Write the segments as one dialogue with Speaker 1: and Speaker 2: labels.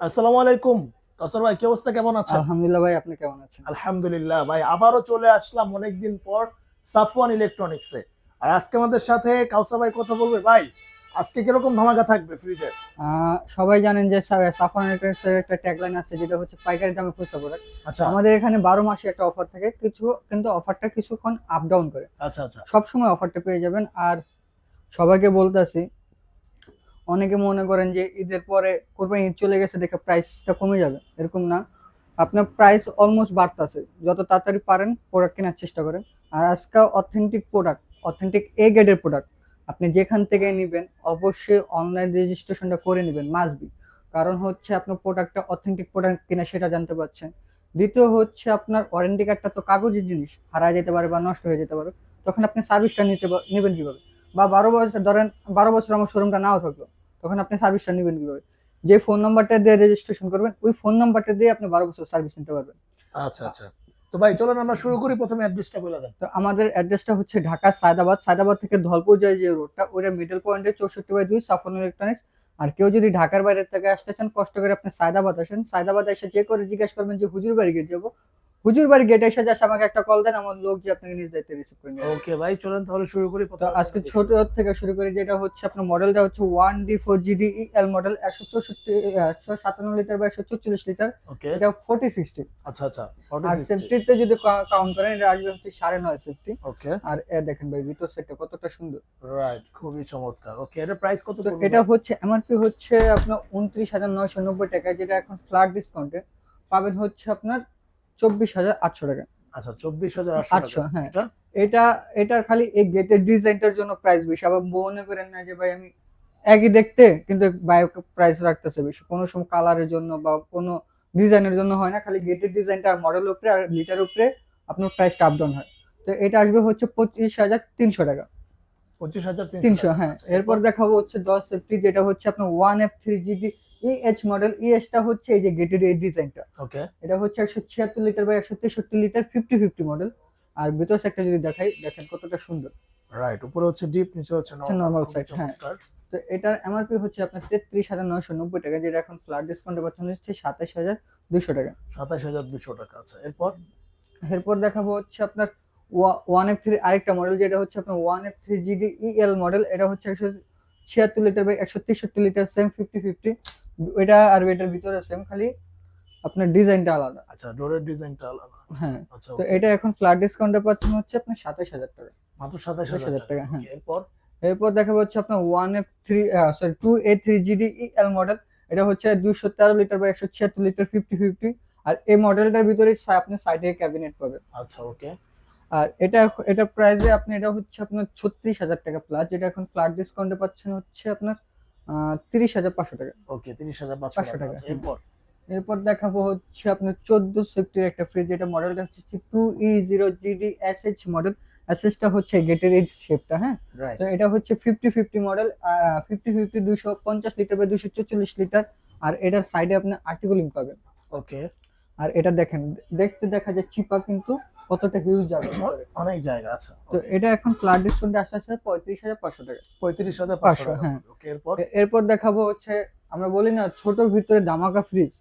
Speaker 1: আসসালামু আলাইকুম। কাসর ভাই কি অবস্থা? কেমন আছেন?
Speaker 2: আলহামদুলিল্লাহ ভাই আপনি কেমন আছেন?
Speaker 1: আলহামদুলিল্লাহ ভাই আবারও চলে আসলাম অনেকদিন পর সাফওয়ান ইলেকট্রনিক্সে। আর আজকে আমাদের সাথে কাউসার ভাই কথা বলবে। ভাই আজকে কীরকম ধামাকা থাকবে ফ্রিজের
Speaker 2: আহ, সবাই জানেন যে সাফান ইলেকট্রনিক্সের একটা ট্যাগলাইন আছে যেটা হচ্ছে পাইকারি দামে খুচরা প্রোডাক্ট
Speaker 1: আচ্ছা।
Speaker 2: আমাদের এখানে বারো মাসে একটা অফার থাকে। কিছু কিন্তু অফারটা কিছুক্ষণ আপ ডাউন করে।
Speaker 1: আচ্ছা আচ্ছা।
Speaker 2: সব সময় অফারটা পেয়ে যাবেন। আর সবাইকে বলতে বলতেছি অনেকে মনে করেন যে ঈদের পরে কোরবানি ঈদ চলে গেছে দেখে প্রাইসটা কমে যাবে, এরকম না। আপনার প্রাইস অলমোস্ট বাড়তেছে, যত তাড়াতাড়ি পারেন প্রোডাক্ট কেনার চেষ্টা করেন। আর আজকে অথেন্টিক প্রোডাক্ট অথেন্টিক এ গ্রেডের প্রোডাক্ট আপনি যেখান থেকে নেবেন অবশ্যই অনলাইন রেজিস্ট্রেশনটা করে নেবেন মাসবি কারণ হচ্ছে আপনার প্রোডাক্টটা অথেন্টিক প্রোডাক্ট কিনা সেটা জানতে পারছেন। দ্বিতীয় হচ্ছে আপনার ওয়ারেন্টি কার্ডটা তো কাগজের জিনিস, হারায় যেতে পারে বা নষ্ট হয়ে যেতে পারে। তখন আপনি সার্ভিসটা নিতে নেবেন কীভাবে? বা বারো বছর ধরেন, বারো বছর আমার শোরুমটা নাও থাকল। তখন আপনি সার্ভিসটা নেবেন কীভাবে? যে ফোন নাম্বারটা দিয়ে রেজিস্ট্রেশন করবেন ওই ফোন নাম্বারটা দিয়ে আপনি বারো বছর সার্ভিস নিতে পারবেন।
Speaker 1: আচ্ছা আচ্ছা। তো ভাই চলুন আমরা শুরু করি প্রথমে অ্যাড্রেসটা বলে দেন।
Speaker 2: তো আমাদের অ্যাড্রেসটা হচ্ছে ঢাকা সায়দাবাদ সায়দাবাদ থেকে ধলপুর যায় যে রোডটা ওইটা মিডল পয়েন্টে চৌষট্টি বাই দুই সাফন ইলেকট্রনিক্স আর কেউ যদি ঢাকার বাইরে থেকে আসতে চান কষ্ট করে আপনি সায়দাবাদ আসেন। সায়দাবাদ এসে যে করে জিজ্ঞেস করবেন যে হুজুর বাড়ি গিয়ে যাব হুজুর বাড়ি গেটে এসে যাস আমাকে একটা কল দেন আমার লোক যে আপনাকে নিজ দায়িত্বে রিসিভ করে নেবে।
Speaker 1: ওকে ভাই চলুন তাহলে শুরু করি
Speaker 2: তো আজকে ছোট থেকে শুরু করি যেটা হচ্ছে আপনার মডেলটা হচ্ছে one D four GD L model একশো চৌষট্টি একশো সাতান্ন লিটার বা একশো চল্লিশ লিটার এটা ফোর্টি সিক্সটি
Speaker 1: আচ্ছা আচ্ছা
Speaker 2: আর সেফটিতে যদি কাউন্ট করেন এটা আসবে হচ্ছে সাড়ে নয় সেফটি
Speaker 1: ওকে
Speaker 2: আর এ দেখেন ভাই ভিতর সেটটা কতটা সুন্দর।
Speaker 1: রাইট খুবই চমৎকার। ওকে এটার প্রাইস কত
Speaker 2: এটা? হচ্ছে এমআরপি হচ্ছে আপনার উনত্রিশ হাজার নয়শো নব্বই টাকা যেটা এখন ফ্ল্যাট ডিসকাউন্টে পাবেন হচ্ছে আপনার চব্বিশ হাজার আটশো টাকা।
Speaker 1: আচ্ছা চব্বিশ হাজার
Speaker 2: আটশো হ্যাঁ।
Speaker 1: এটা?
Speaker 2: এটা খালি এই গেটের ডিজাইনটার জন্য প্রাইস বেশি। আবার মনে করেন না যে ভাই আমি একই দেখতে কিন্তু বায়োকে প্রাইস রাখতেছে বেশি। কোনো সময় কালারের জন্য বা কোনো ডিজাইনের জন্য হয় না খালি গেটের ডিজাইনটা আর মডেলের উপরে আর লিটার উপরে আপনার প্রাইসটা আপ ডাউন হয়। তো এটা আসবে হচ্ছে পঁচিশ হাজার তিনশো টাকা।
Speaker 1: পঁচিশ হাজার
Speaker 2: তিনশো হ্যাঁ। এরপর দেখাবো হচ্ছে দশ সেফটি যেটা হচ্ছে আপনার one F three GB EH model ইএসটা হচ্ছে এই যে গেটের এই ডিজাইনটা
Speaker 1: ওকে
Speaker 2: এটা হচ্ছে একশো ছিয়াত্তর লিটার বা একশো তেষট্টি লিটার ফিফটি ফিফটি মডেল আর ভিতর একটা যদি দেখাই দেখেন কতটা সুন্দর।
Speaker 1: রাইট উপরে হচ্ছে ডিপ নিচে হচ্ছে
Speaker 2: normal
Speaker 1: খুবই
Speaker 2: হ্যাঁ। তো এটার এমআরপি হচ্ছে আপনার তেত্রিশ হাজার নয়শো নব্বই টাকা যেটা এখন ফ্ল্যাট ডিসকাউন্টে পাচ্ছেন হচ্ছে সাতাশ হাজার দুশো টাকা।
Speaker 1: সাতাশ হাজার দুশো টাকা আছে এরপর?
Speaker 2: এরপর দেখাবো হচ্ছে আপনার ওয়ান এফ থ্রি আরেকটা মডেল যেটা হচ্ছে আপনার one F three GD EL model এটা হচ্ছে একশো ছিয়াত্তর লিটার বা একশো তেষট্টি লিটার সেম ফিফটি ফিফটি এটা আর এটার ভিতরে সেম খালি আপনার ডিজাইনটা আলাদা।
Speaker 1: আচ্ছা ডোরের ডিজাইনটা আলাদা।
Speaker 2: হ্যাঁ
Speaker 1: আচ্ছা
Speaker 2: তো এটা এখন ফ্ল্যাট ডিসকাউন্টে পাচ্ছেন হচ্ছে আপনার সাতাশ হাজার টাকা।
Speaker 1: মাত্র সাতাশ
Speaker 2: 27,000
Speaker 1: হাজার
Speaker 2: টাকা,
Speaker 1: টাকা
Speaker 2: হ্যাঁ।
Speaker 1: এরপর?
Speaker 2: এরপর দেখা যাচ্ছে আপনার one F three sorry two A three GD L model এটা হচ্ছে দুশো তেরো লিটার বা একশো ছিয়াত্তর লিটার ফিফটি ফিফটি আর এই মডেলটার ভিতরে আপনি সাইডে ক্যাবিনেট পাবেন।
Speaker 1: আচ্ছা ওকে
Speaker 2: আর এটা এটা প্রাইসে আপনি এটা হচ্ছে আপনার ছত্রিশ হাজার টাকা প্লাস যেটা এখন ফ্ল্যাট ডিসকাউন্টে পাচ্ছেন হচ্ছে আপনার তিরিশ হাজার পাঁচশো টাকা।
Speaker 1: ওকে তিরিশ হাজার পাঁচশো
Speaker 2: 500
Speaker 1: টাকা। এরপর?
Speaker 2: এরপর দেখাবো হচ্ছে আপনার চোদ্দ সেফটির একটা ফ্রিজ যেটা মডেলটা হচ্ছে two E zero GD S H model এসএসটা হচ্ছে গেটের এই শেপটা হ্যাঁ? তো এটা হচ্ছে fifty fifty model fifty fifty দুশো পঞ্চাশ লিটার বা দুশো চল্লিশ লিটার আর এটার সাইডে আপনি আর্টিকুলিং পাবেন।
Speaker 1: ওকে।
Speaker 2: আর এটা দেখেন দেখতে দেখা যায় চিপা কিন্তু। কতটা হিউজ যাবে?
Speaker 1: অনেক জায়গা আছে।
Speaker 2: তো এটা এখন ফ্ল্যাট ডিসকাউন্টে আসতে আসতে পঁয়ত্রিশ হাজার পাঁচশো টাকা।
Speaker 1: পঁয়ত্রিশ হাজার পাঁচশো
Speaker 2: হ্যাঁ।
Speaker 1: এরপর?
Speaker 2: এরপর দেখাবো হচ্ছে আমরা বলি না ছোটর ভিতরে দামাকা ফ্রিজ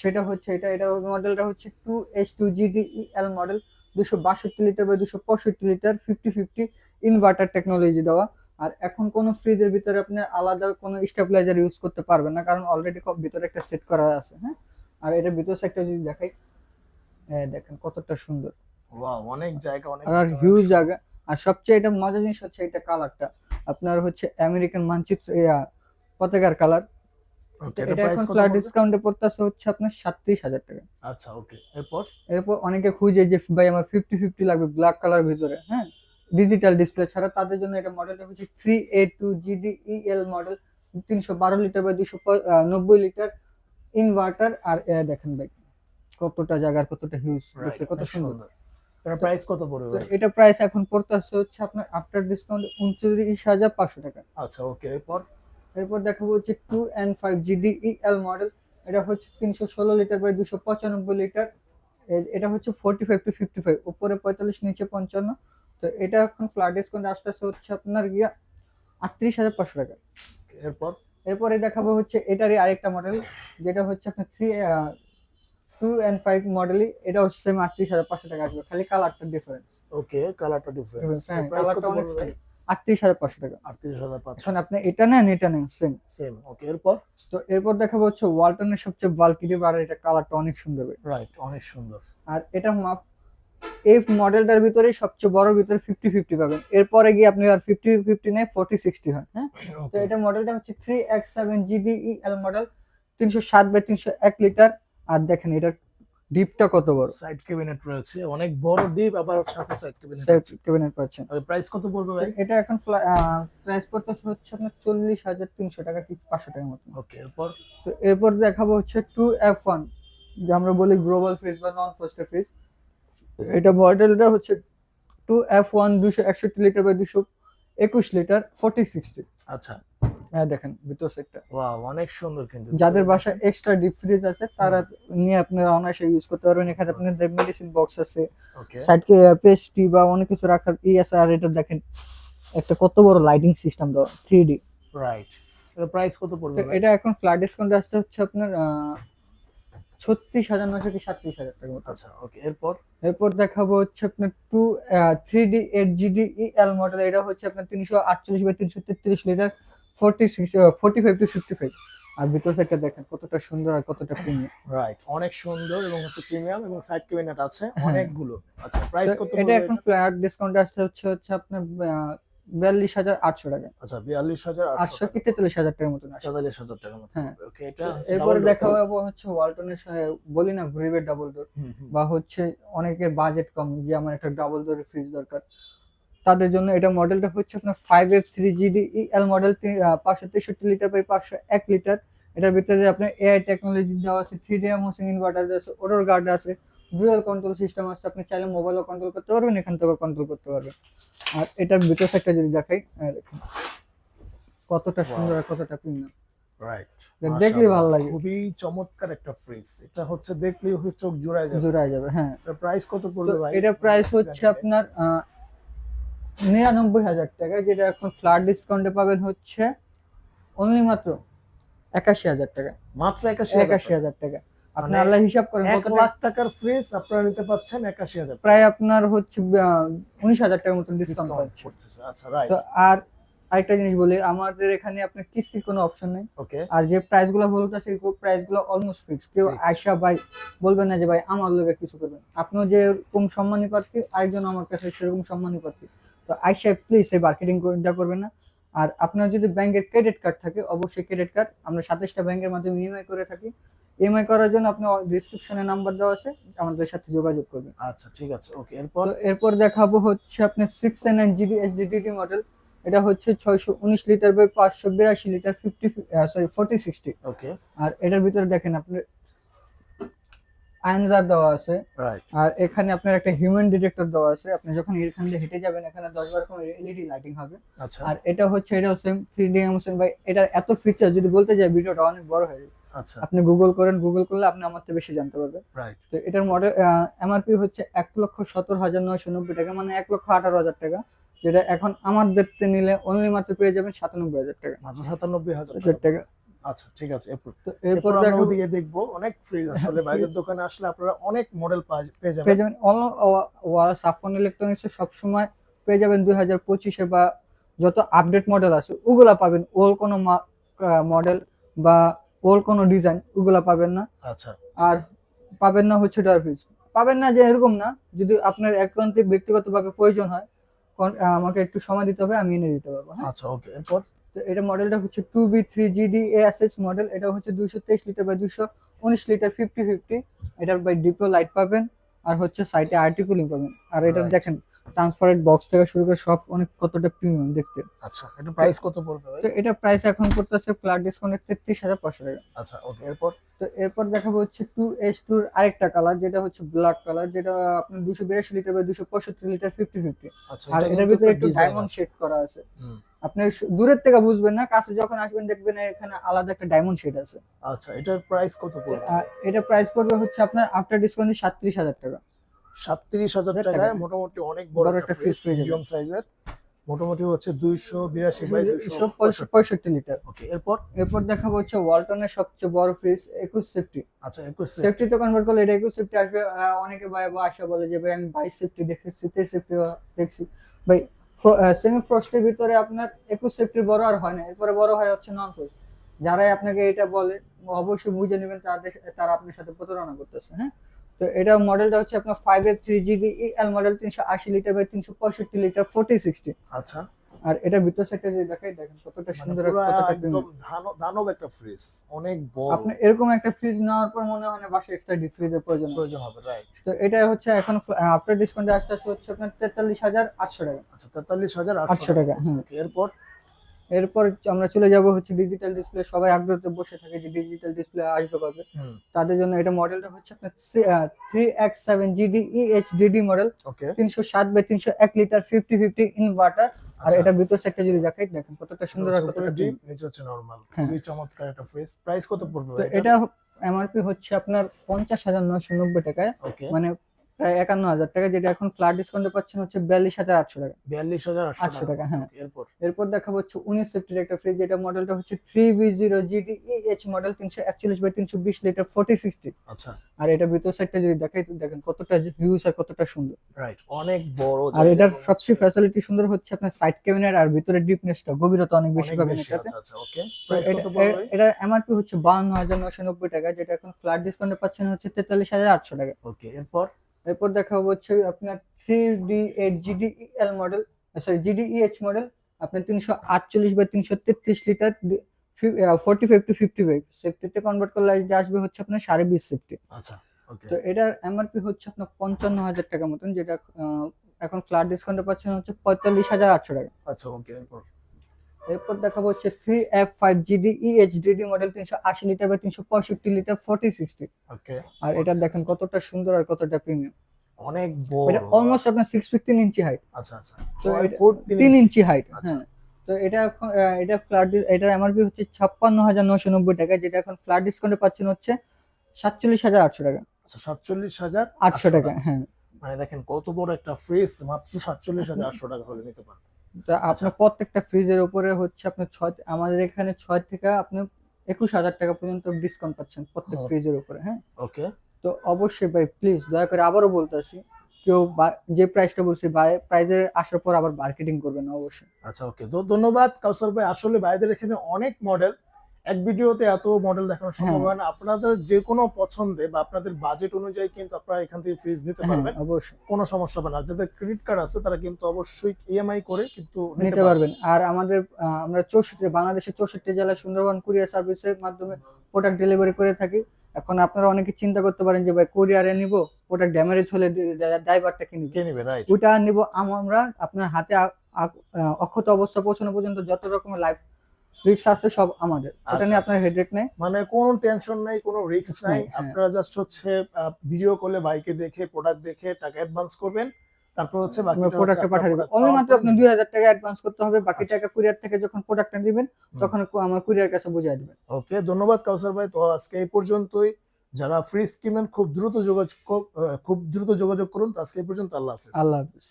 Speaker 2: সেটা হচ্ছে এটা এটা মডেলটা হচ্ছে two H two GD L model দুশো বাষট্টি লিটার বা দুশো পঁয়ষট্টি litre fifty fifty inverter technology দেওয়া। আর এখন কোনো ফ্রিজের ভিতরে আপনি আলাদা কোনো স্টেবিলাইজার ইউজ করতে পারবেন না কারণ অলরেডি ভিতরে একটা সেট করা আছে হ্যাঁ। আর এটা ভিতর একটা যদি দেখাই দেখেন কতটা সুন্দর।
Speaker 1: ওয়াও অনেক জায়গা অনেক
Speaker 2: আর হিউজ জায়গা। আর সবচেয়ে এটা মজার জিনিস হচ্ছে এটা কালারটা আপনার হচ্ছে আমেরিকান মানচিত্র পতাকার কালার এটা এখন ফ্ল্যাট ডিসকাউন্টে পড়তেছে হচ্ছে আপনার সাতত্রিশ হাজার টাকা।
Speaker 1: আচ্ছা ওকে এরপর?
Speaker 2: এরপর অনেকে খুঁজে যে ভাই আমার ফিফটি ফিফটি লাগবে ব্ল্যাক কালার ভিতরে হ্যাঁ? ডিজিটাল ডিসপ্লে ছাড়া তাদের জন্য এটা মডেলটা হচ্ছে থ্রি এ টু মডেল তিনশো বারো লিটার বা দুশো নব্বই লিটার ইনভার্টার আর দেখেন ভাই কতটা জায়গার কতটা হিউজ কত সুন্দর।
Speaker 1: এটার প্রাইস কত পড়বে ভাই?
Speaker 2: এটা প্রাইস এখন পড়তেছে হচ্ছে আপনার আফটার ডিসকাউন্ট উনচল্লিশ হাজার পাঁচশো টাকা।
Speaker 1: আচ্ছা ওকে এরপর?
Speaker 2: এরপর দেখাবো হচ্ছে two and five GD EL model এটা হচ্ছে তিনশো ষোলো লিটার বাই দুশো পঁচানব্বই লিটার এটা হচ্ছে forty five two fifty five উপরে পঁয়তাল্লিশ নিচে পঞ্চান্ন। তো এটা এখন ফ্ল্যাট ডিসকাউন্ট আসতে আসতে হচ্ছে আপনার গিয়া আটত্রিশ হাজার পাঁচশো টাকা।
Speaker 1: এরপর?
Speaker 2: এরপরে দেখাবো হচ্ছে এটারই আরেকটা মডেল যেটা হচ্ছে আপনার থ্রি টু অ্যান্ড ফাইভ মডেলই এটা হচ্ছে সেম আটত্রিশ হাজার পাঁচশো টাকা আসবে খালি কালারটা ডিফারেন্স
Speaker 1: ওকে কালারটা ডিফারেন্স
Speaker 2: কালারটা অনেক আটত্রিশ হাজার পাঁচশো টাকা।
Speaker 1: আটত্রিশ হাজার পাঁচশো।
Speaker 2: এখন আপনি এটা নেন এটা নেন সেম
Speaker 1: সেম ওকে এরপর?
Speaker 2: তো এরপর দেখাবো হচ্ছে ওয়ালটনের সবচেয়ে বাল্কিটি আর এটা কালারটা অনেক সুন্দর
Speaker 1: রাইট অনেক সুন্দর।
Speaker 2: আর এটা মাপ এই মডেলটার ভিতরেই সবচেয়ে বড় ভিতরে ফিফটি ফিফটি পাবেন। এরপরে গিয়ে আপনি আর ফিফটি ফিফটি নেই ফোর্টি সিক্সটি হয় হ্যাঁ? তো এটা মডেলটা হচ্ছে three X seven GDE L model তিনশো সাত বাই তিনশো এক লিটার আর দেখেন এটার ডিপটা কত বড়?
Speaker 1: সাইড ক্যাবিনেট রয়েছে অনেক বড় ডিপ আবার সাথে সাইড ক্যাবিনেট আছে।
Speaker 2: ক্যাবিনেট পাচ্ছেন।
Speaker 1: প্রাইস কত পড়বে ভাই?
Speaker 2: এটা এখন প্রাইস পড়তেছে হচ্ছে আপনার চল্লিশ হাজার তিনশো টাকা কি পাঁচশো টাকার মতো
Speaker 1: ওকে এরপর?
Speaker 2: তো এরপর দেখাবো হচ্ছে টু এফ ওয়ান যে আমরা বলি গ্লোবাল ফ্রিজ বা নন ফ্রস্টেড ফ্রিজ এটা মডেলটা হচ্ছে টু এফ ওয়ান দুশো একষট্টি লিটার বা দুশো একুশ লিটার ফোর্টি সিক্সটি
Speaker 1: আচ্ছা।
Speaker 2: হ্যাঁ দেখেন ভিতর সেটটা
Speaker 1: ওয়াও অনেক সুন্দর কিন্তু।
Speaker 2: যাদের বাসায় এক্সট্রা ডিপ ফ্রিজ আছে তারা নিয়ে আপনারা অনায়াসে ইউজ করতে পারবেন। এখানে আপনাদের মেডিসিন বক্স আছে
Speaker 1: ওকে
Speaker 2: সাইডকে পেস্ট্রি বা অনেক কিছু রাখার ই আছে আর এটা দেখেন একটা কত বড় লাইটিং সিস্টেম দেওয়া থ্রি ডি
Speaker 1: রাইট এর প্রাইস কত পড়বে
Speaker 2: এটা এখন ফ্ল্যাট ডিসকাউন্ট আসছে হচ্ছে আপনার ছত্রিশ হাজার নশো কি সাতত্রিশ হাজার টাকা মতো।
Speaker 1: আচ্ছা ওকে এরপর?
Speaker 2: এরপর দেখাবো হচ্ছে আপনার two three D eight GD E L model এটা হচ্ছে আপনার তিনশো আটচল্লিশ বাই তিনশো তেত্রিশ litre forty forty five two fifty five আর ভিতর সাইডটা দেখেন কতটা সুন্দর আর কতটা প্রিমিয়াম
Speaker 1: রাইট অনেক সুন্দর এবং হচ্ছে প্রিমিয়াম এবং সাইড ক্যাবিনেট আছে অনেকগুলো। আচ্ছা প্রাইস কত
Speaker 2: এটা এখন ফ্ল্যাট ডিসকাউন্ট আসছে হচ্ছে হচ্ছে আপনার বিয়াল্লিশ হাজার আটশো টাকা।
Speaker 1: আচ্ছা বিয়াল্লিশ হাজার
Speaker 2: আটশো কি তেতাল্লিশ হাজার টাকার মতন
Speaker 1: তেতাল্লিশ হাজার টাকা মতো
Speaker 2: হ্যাঁ।
Speaker 1: ওকে এটা
Speaker 2: এরপরে দেখা? যাব হচ্ছে ওয়ালটনের বলি না গ্রিবের ডাবল ডোর। বা হচ্ছে অনেকের বাজেট কম যে আমার একটা ডাবল ডোরের ফ্রিজ দরকার। তাদের জন্য এটা মডেলটা হচ্ছে আপনার five F three GD L model পাঁচশো তেষট্টি লিটার বাই পাঁচশো এক লিটার এটার ভিতরে আপনার এআই টেকনোলজি দেওয়া আছে থ্রি ডি মোশন ইনভার্টার আছে ওডোর গার্ড আছে ডুয়াল কন্ট্রোল সিস্টেম আছে আপনি চাইলে মোবাইলও কন্ট্রোল করতে পারবেন এখান থেকে কন্ট্রোল করতে পারবেন। আর এটার ভিতর সাইডটা যদি দেখাই এই দেখেন। কতটা সুন্দর আর কতটা প্রিমিয়াম
Speaker 1: রাইট
Speaker 2: দেখ- দেখলেই ভালো লাগে।
Speaker 1: খুবই চমৎকার একটা ফ্রিজ এটা হচ্ছে দেখলেই হচ্ছে চোখ জোড়ায় যাবে।
Speaker 2: জোড়ায় যাবে হ্যাঁ।
Speaker 1: প্রাইস কত পড়বে ভাই?
Speaker 2: এটা প্রাইস হচ্ছে আপনার নিরানব্বই হাজার টাকা যেটা এখন ফ্ল্যাট ডিসকাউন্টে পাবেন হচ্ছে অনলি মাত্র একাশি হাজার টাকা।
Speaker 1: মাত্র একাশি
Speaker 2: একাশি হাজার টাকা। আপনি
Speaker 1: মানে
Speaker 2: আল্লাহ হিসাব করেন
Speaker 1: এক লাখ টাকার ফ্রিজ আপনারা নিতে পাচ্ছেন একাশি হাজার
Speaker 2: প্রায় আপনার হচ্ছে উনিশ হাজার টাকার মতন ডিসকাউন্ট
Speaker 1: ডিসকাউন্ট আচ্ছা রাইট
Speaker 2: তো আর আরেকটা জিনিস বলি আমাদের এখানে আপনার কিস্তির কোনো অপশন নেই।
Speaker 1: ওকে
Speaker 2: আর যে প্রাইসগুলো বলতেছে সেই প্রাইসগুলো অলমোস্ট ফিক্স কেউ. আয়সা ভাই বলবেন না যে ভাই আমার লোকে কিছু করবেন আপনিও যেরকম সম্মানী প্রার্থী আরেকজন আমার কাছে সেরকম সম্মানী প্রার্থী। তো আয়সা প্লিজ এই মার্কেটিং করে করবেন না। আর আপনার যদি ব্যাংকের ক্রেডিট কার্ড থাকে অবশ্যই ক্রেডিট কার্ড আমরা সাতাশটা ব্যাংকের মাধ্যমে ইএমআই করে থাকি। ইএমআই করার জন্য আপনি ডিসক্রিপশনে নাম্বার দেওয়া আছে আমাদের সাথে যোগাযোগ করবেন।
Speaker 1: আচ্ছা ঠিক আছে। ওকে এরপর?
Speaker 2: এরপর দেখাবো হচ্ছে আপনার six N nine GB HDD model এটা হচ্ছে ছয়শো উনিশ লিটার বাই পাঁচশো বিরাশি litre fifty sorry forty sixty
Speaker 1: okay
Speaker 2: আর এটার ভিতরে দেখেন আপনার আয়নজার দেওয়া আছে। আর এখানে আপনার একটা হিউম্যান ডিটেক্টর দেওয়া আছে। আপনি যখন এখান দিয়ে হেঁটে যাবেন এখানে দশ বার কোনো এলইডি লাইটিং হবে।
Speaker 1: আচ্ছা।
Speaker 2: আর এটা হচ্ছে এটা same three D emotion by এটার এত ফিচার যদি বলতে যাই ভিডিওটা অনেক বড় হয়ে যাবে।
Speaker 1: আচ্ছা।
Speaker 2: আপনি গুগল করেন গুগল করলে আপনি আমার থেকে বেশি জানতে পারবেন।
Speaker 1: রাইট
Speaker 2: তো এটার মডেল এমআরপি হচ্ছে এক লক্ষ সতেরো হাজার নয়শো নব্বই টাকা মানে এক লক্ষ আঠারো হাজার টাকা যেটা এখন আমার দেখতে নিলে অনলি মাত্র পেয়ে যাবেন সাতানব্বই হাজার টাকা।
Speaker 1: মাত্র সাতানব্বই হাজার
Speaker 2: টাকা।
Speaker 1: আচ্ছা ঠিক আছে এরপর এরপর
Speaker 2: দেখো
Speaker 1: ওদিকে দেখব অনেক ফ্রিজ আসলে। বাইরের দোকানে আসলে আপনারা অনেক মডেল পেয়ে যাবেন।
Speaker 2: পেয়ে যাবেন। সাফন ইলেকট্রনিক্স সবসময় পেয়ে যাবেন দুই হাজার পঁচিশে বা যত আপডেট মডেল আছে ওগুলা পাবেন। ওল কোনো মডেল বা ওল কোনো ডিজাইন ওগুলা পাবেন না।
Speaker 1: আচ্ছা।
Speaker 2: আর পাবেন না হচ্ছে ডারফিজ পাবেন না যে এরকম না যদি আপনার একান্তিক ব্যক্তিগতভাবে প্রয়োজন হয় আমাকে একটু সময় দিতে হবে আমি এনে দিতে পারব হ্যাঁ?
Speaker 1: আচ্ছা ওকে এরপর?
Speaker 2: তো এটা মডেলটা হচ্ছে two B three GD ASS model এটা হচ্ছে দুশো তেইশ লিটার বা দুশো উনিশ লিটার ফিফটি ফিফটি এটার বাই ডিপো লাইট পাবেন আর হচ্ছে সাইটে আর্টিকুলিং পাবেন। আর এটা. দেখেন ট্রান্সপারেন্ট বক্স থেকে শুরু করে সব অনেক কতটা প্রিমিয়াম দেখতে।
Speaker 1: আচ্ছা এটা প্রাইস কত পড়বে ভাই?
Speaker 2: তো এটা প্রাইস এখন করতেছে ফ্ল্যাট ডিসকাউন্ট তেত্রিশ হাজার পাঁচশো টাকা।
Speaker 1: আচ্ছা ওকে এরপর?
Speaker 2: তো এরপর দেখাবো হচ্ছে টু এস টুর আরেকটা কালার যেটা হচ্ছে ব্ল্যাক কালার যেটা দুশো বিরাশি লিটার বা দুশো পঁয়ষট্টি লিটার ফিফটি ফিফটি
Speaker 1: আচ্ছা
Speaker 2: আর
Speaker 1: এটা
Speaker 2: এটার ভিতরে
Speaker 1: একটু
Speaker 2: ডায়মন্ড শেড করা আছে। আপনি দূরের থেকে বুঝবেন না কাছে যখন আসবেন দেখবেন এখানে আলাদা একটা ডায়মন্ড শেড আছে।
Speaker 1: আচ্ছা এটার প্রাইস কত পড়বে?
Speaker 2: এটা প্রাইস পড়বে হচ্ছে আপনার আফটার ডিসকাউন্ট সাতত্রিশ হাজার টাকা।
Speaker 1: সাতত্রিশ হাজার
Speaker 2: হাজার
Speaker 1: টাকায়
Speaker 2: টাকা।
Speaker 1: মোটামুটি অনেক বড় একটা ফ্রিজ মিডিয়াম সাইজের মোটামুটি হচ্ছে দুইশো বিরাশি বাই দুইশো
Speaker 2: পঁয়ষট্টি লিটার
Speaker 1: ওকে এরপর?
Speaker 2: এরপর দেখাবো হচ্ছে ওয়ালটনের সবচেয়ে বড় ফ্রিজ একুশ সেফটি
Speaker 1: আচ্ছা একুশ
Speaker 2: সেফটি তো কনভার্ট করলে এটা একুশ সেফটি আসবে। অনেকে ভাই বা আশা বলে যে ভাই আমি বাইশ সেফটি দেখেছি তেইশ সেফটি দেখছি। ভাই সেমি ফ্রস্টের ভিতরে আপনার একুশ সেফটির বড় আর হয় না। এরপরে বড় হয় হচ্ছে নন ফ্রস্ট যারাই আপনাকে এটা বলে অবশ্যই বুঝে নেবেন তাদের তারা আপনার সাথে প্রতারণা করতেছে হ্যাঁ? তো এটা মডেলটা হচ্ছে আপনার ফাইভ এর থ্রি জিবি এল মডেল তিনশো আশি লিটার বাই তিনশো পঁয়ষট্টি লিটার ফোর্টি সিক্সটি
Speaker 1: আচ্ছা।
Speaker 2: আর এটা ভিতর সাইডটা যদি দেখাই দেখেন কতটা
Speaker 1: মানে
Speaker 2: সুন্দর কতটা
Speaker 1: দানব একটা ফ্রিজ অনেক বড়।
Speaker 2: আপনি এরকম একটা ফ্রিজ নেওয়ার পর মনে হয় না বাসায় এক্সট্রা ডিপ ফ্রিজের প্রয়োজন
Speaker 1: প্রয়োজন হবে রাইট
Speaker 2: তো এটা হচ্ছে এখন আফটার ডিসকাউন্টে আসতে আসতে হচ্ছে আপনার তেতাল্লিশ হাজার আটশো টাকা।
Speaker 1: আচ্ছা তেতাল্লিশ হাজার
Speaker 2: আটশো টাকা হ্যাঁ।
Speaker 1: এরপর?
Speaker 2: এরপর আমরা চলে যাব হচ্ছে ডিজিটাল ডিসপ্লে সবাই আগ্রহতে বসে থাকে যে ডিজিটাল ডিসপ্লে আসবে কবে। তাদের জন্য এটা মডেলটা হচ্ছে আপনার three X seven GD EHDD model
Speaker 1: okay.
Speaker 2: তিনশো সাত বাই তিনশো এক লিটার ফিফটি ফিফটি ইনভার্টার আর
Speaker 1: আচ্ছা।
Speaker 2: এটা ভিতর সাইডটা যদি দেখাই দেখেন কতটা সুন্দর আর কতটা
Speaker 1: ডিপ। নিচে হচ্ছে নরমাল
Speaker 2: হ্যাঁ।
Speaker 1: খুবই চমৎকার একটা ফ্রিজ প্রাইস কত পড়বে
Speaker 2: এটা এমআরপি হচ্ছে আপনার পঞ্চাশ হাজার নয়শো নব্বই টাকায়। মানে প্রায় একান্ন হাজার টাকা যেটা এখন ফ্ল্যাট ডিসকাউন্টে পাচ্ছেন হচ্ছে বিয়াল্লিশ হাজার আটশো টাকা।
Speaker 1: বিয়াল্লিশ হাজার
Speaker 2: আটশো টাকা। হ্যাঁ।
Speaker 1: এরপর?
Speaker 2: এরপর দেখাবো হচ্ছে উনিশ সেফটির একটা ফ্রিজ যেটা মডেলটা হচ্ছে three V zero GD H model তিনশো একচল্লিশ বাই তিনশো বিশ লিটার ফোর্টি সিক্সটি
Speaker 1: আচ্ছা।
Speaker 2: আর এটা ভিতর সাইডটা যদি দেখাই তো দেখেন কতটা হিউজ আর কতটা সুন্দর।
Speaker 1: রাইট অনেক বড়
Speaker 2: আর এটার সবচেয়ে ফ্যাসিলিটি সুন্দর হচ্ছে আপনার সাইড ক্যাবিনেট আর ভিতরে ডিপনেসটা গভীরতা অনেক বেশি পাবেন এটাতে।
Speaker 1: আচ্ছা আচ্ছা ওকে
Speaker 2: এটা- এমআরপি হচ্ছে বাউন্ন হাজার নশো নব্বই টাকা যেটা এখন ফ্ল্যাট ডিসকাউন্টে পাচ্ছেন হচ্ছে তেতাল্লিশ হাজার আটশো টাকা।
Speaker 1: ওকে এরপর?
Speaker 2: এরপর দেখাবো হচ্ছে আপনার three D eight GD L model sorry GD H model আপনার তিনশো আটচল্লিশ বা তিনশো তেত্রিশ litre forty five two fifty five সেফটিতে convert করলে আসবে হচ্ছে আপনার সাড়ে বিশ সেফটি
Speaker 1: আচ্ছা
Speaker 2: তো এটার এমআরপি হচ্ছে আপনার পঞ্চান্ন হাজার টাকা মতন যেটা এখন ফ্ল্যাট ডিসকাউন্টে পাচ্ছেন হচ্ছে পঁয়তাল্লিশ হাজার আটশো টাকা।
Speaker 1: আচ্ছা ওকে এরপর?
Speaker 2: এরপর দেখাবো হচ্ছে three F five GD EHDD model তিনশো আশি লিটার বা তিনশো পঁয়ষট্টি লিটার ফোর্টি সিক্সটি
Speaker 1: ওকে
Speaker 2: আর এটা দেখেন কতটা সুন্দর আর কতটা প্রিমিয়াম
Speaker 1: অনেক বড়।
Speaker 2: এটা অলমোস্ট আপনার সিক্স ফিট তিন ইঞ্চি হাইট
Speaker 1: আচ্ছা আচ্ছা। ফুট
Speaker 2: তিন ইঞ্চি হাইট
Speaker 1: আচ্ছা।
Speaker 2: হ্যাঁ। তো এটা এটা ফ্ল্যাট এটার এমআরপি হচ্ছে ছাপ্পান্ন হাজার নশো নব্বই টাকা যেটা এখন ফ্ল্যাট ডিসকাউন্টে পাচ্ছেন হচ্ছে সাতচল্লিশ হাজার আটশো টাকা।
Speaker 1: আচ্ছা সাতচল্লিশ হাজার
Speaker 2: আটশো টাকা হ্যাঁ।
Speaker 1: মানে দেখেন কত বড় একটা ফ্রিজ মাত্র সাতচল্লিশ হাজার আটশো টাকা হলে নিতে পারবেন
Speaker 2: আপনার প্রত্যেকটা ফ্রিজের উপরে হচ্ছে আপনার ছয় আমাদের এখানে ছয় থেকে আপনি একুশ হাজার টাকা পর্যন্ত ডিসকাউন্ট পাচ্ছেন প্রত্যেক ফ্রিজের উপরে হ্যাঁ?
Speaker 1: ওকে।
Speaker 2: তো অবশ্যই ভাই প্লিজ দয়া করে আবারও বলতে আসি কেউ যে প্রাইসটা বলছি ভাই প্রাইজের আসার পর আবার মার্কেটিং করবেন না অবশ্যই।
Speaker 1: আচ্ছা ওকে। তো ধন্যবাদ কাউসার ভাই। আসলে ভাইদের এখানে অনেক মডেল এক ভিডিওতে এত মডেল দেখানো সম্ভব
Speaker 2: হ্যাঁ।
Speaker 1: হয় না। আপনাদের যে কোনো পছন্দে বা আপনাদের বাজেট অনুযায়ী কিন্তু আপনারা এখান থেকে ফ্রিজ নিতে
Speaker 2: হ্যাঁ
Speaker 1: পারবেন।
Speaker 2: অবশ্যই।
Speaker 1: কোনো সমস্যা হবে না। যাদের ক্রেডিট কার্ড আছে তারা কিন্তু অবশ্যই ইএমআই করে কিন্তু
Speaker 2: নিতে পারবেন। আর আমাদের আমরা চৌষট্টি বাংলাদেশের চৌষট্টি জেলায় সুন্দরবন কুরিয়ার সার্ভিসের মাধ্যমে প্রোডাক্ট ডেলিভারি করে থাকি। এখন আপনারা অনেকে চিন্তা করতে পারেন যে ভাই কুরিয়ারে নিব প্রোডাক্ট ড্যামেজ হলে ড্রাইভারটা কি নিব?
Speaker 1: কে নিবে রাইট
Speaker 2: ওইটা নিব। আমরা আপনার হাতে অক্ষত অবস্থা পৌঁছানো পর্যন্ত যত রকমের লাইফ রিক্স আছে সব আমাদের। ওটা
Speaker 1: আচ্ছা,
Speaker 2: নিয়ে আপনার হেডেক নেই।
Speaker 1: মানে কোনো টেনশন নাই কোনো রিস্ক নাই
Speaker 2: হ্যাঁ।
Speaker 1: আপনারা জাস্ট হচ্ছে ভিডিও কলে বাইকে দেখে প্রোডাক্ট দেখে টাকা অ্যাডভান্স করবেন। তারপর হচ্ছে বাকি
Speaker 2: প্রোডাক্টটা পাঠিয়ে দেবো। অনলি মাত্র আপনি দুই হাজার টাকা অ্যাডভান্স করতে হবে বাকি
Speaker 1: আচ্ছা।
Speaker 2: টাকা কুরিয়ার থেকে যখন প্রোডাক্টটা
Speaker 1: হুম।
Speaker 2: তখন আমার কুরিয়ার কাছে বুঝিয়ে দিবেন।
Speaker 1: ওকে ধন্যবাদ কাউসার ভাই। তো আজকে এই পর্যন্তই। যারা ফ্রিজ কিনবেন খুব দ্রুত যোগাযোগ খুব দ্রুত যোগাযোগ করুন আজকে এই পর্যন্ত আল্লাহ হাফেজ।
Speaker 2: আল্লাহ হাফিজ।